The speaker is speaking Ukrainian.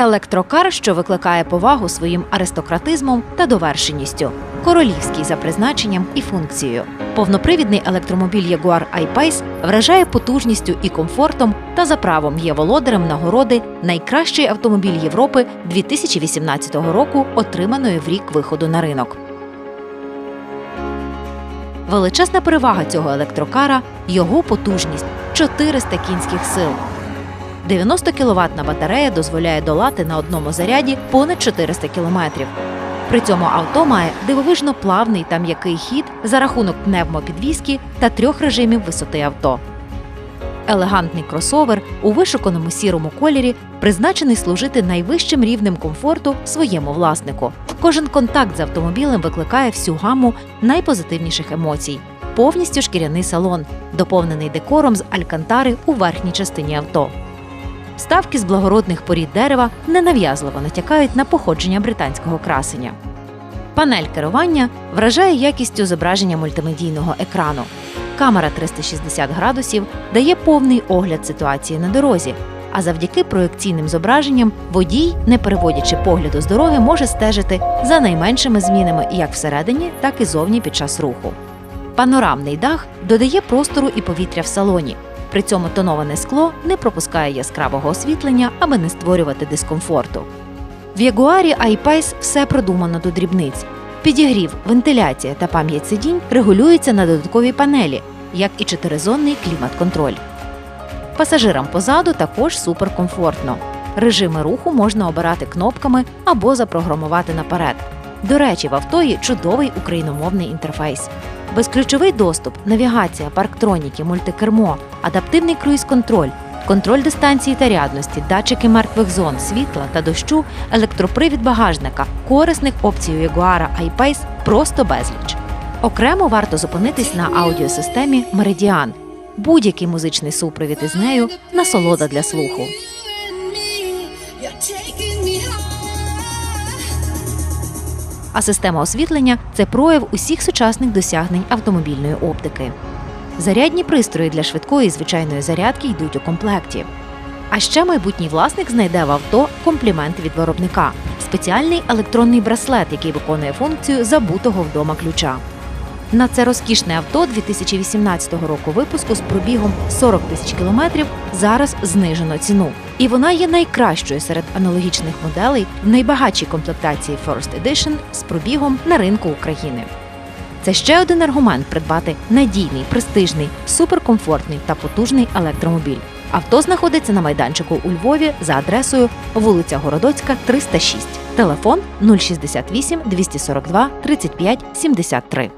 Електрокар, що викликає повагу своїм аристократизмом та довершеністю, королівський за призначенням і функцією. Повнопривідний електромобіль Jaguar I-Pace вражає потужністю і комфортом та за правом є володарем нагороди Найкращий автомобіль Європи 2018 року, отриманої в рік виходу на ринок. Величезна перевага цього електрокара його потужність 400 кінських сил. 90 кіловатна батарея дозволяє долати на одному заряді понад 400 кілометрів. При цьому авто має дивовижно плавний та м'який хід за рахунок пневмопідвізки та трьох режимів висоти авто. Елегантний кросовер у вишуканому сірому кольорі призначений служити найвищим рівнем комфорту своєму власнику. Кожен контакт з автомобілем викликає всю гаму найпозитивніших емоцій. Повністю шкіряний салон, доповнений декором з алькантари у верхній частині авто. Ставки з благородних порід дерева ненав'язливо натякають на походження британського красення. Панель керування вражає якістю зображення мультимедійного екрану. Камера 360 градусів дає повний огляд ситуації на дорозі. А завдяки проекційним зображенням водій, не переводячи погляду з дороги, може стежити за найменшими змінами як всередині, так і зовні під час руху. Панорамний дах додає простору і повітря в салоні. При цьому тоноване скло не пропускає яскравого освітлення, аби не створювати дискомфорту. В Ягуарі I-Pace все продумано до дрібниць. Підігрів, вентиляція та пам'ять сидінь регулюються на додатковій панелі, як і чотиризонний клімат-контроль. Пасажирам позаду також суперкомфортно. Режими руху можна обирати кнопками або запрограмувати наперед. До речі, в авто є чудовий україномовний інтерфейс. Безключовий доступ, навігація, парктроніки, мультикермо, адаптивний круїз-контроль, контроль дистанції та рядності, датчики мертвих зон, світла та дощу, електропривід багажника, корисних опцій у Jaguar I-Pace просто безліч. Окремо варто зупинитись на аудіосистемі Meridian. Будь-який музичний супровід із нею насолода для слуху. А система освітлення це прояв усіх сучасних досягнень автомобільної оптики. Зарядні пристрої для швидкої і звичайної зарядки йдуть у комплекті. А ще майбутній власник знайде в авто комплімент від виробника спеціальний електронний браслет, який виконує функцію забутого вдома ключа. На це розкішне авто 2018 року випуску з пробігом 40 тисяч кілометрів зараз знижено ціну. І вона є найкращою серед аналогічних моделей в найбагатшій комплектації First Edition з пробігом на ринку України. Це ще один аргумент придбати надійний, престижний, суперкомфортний та потужний електромобіль. Авто знаходиться на майданчику у Львові за адресою вулиця Городоцька, 306. Телефон 068 242 35 73.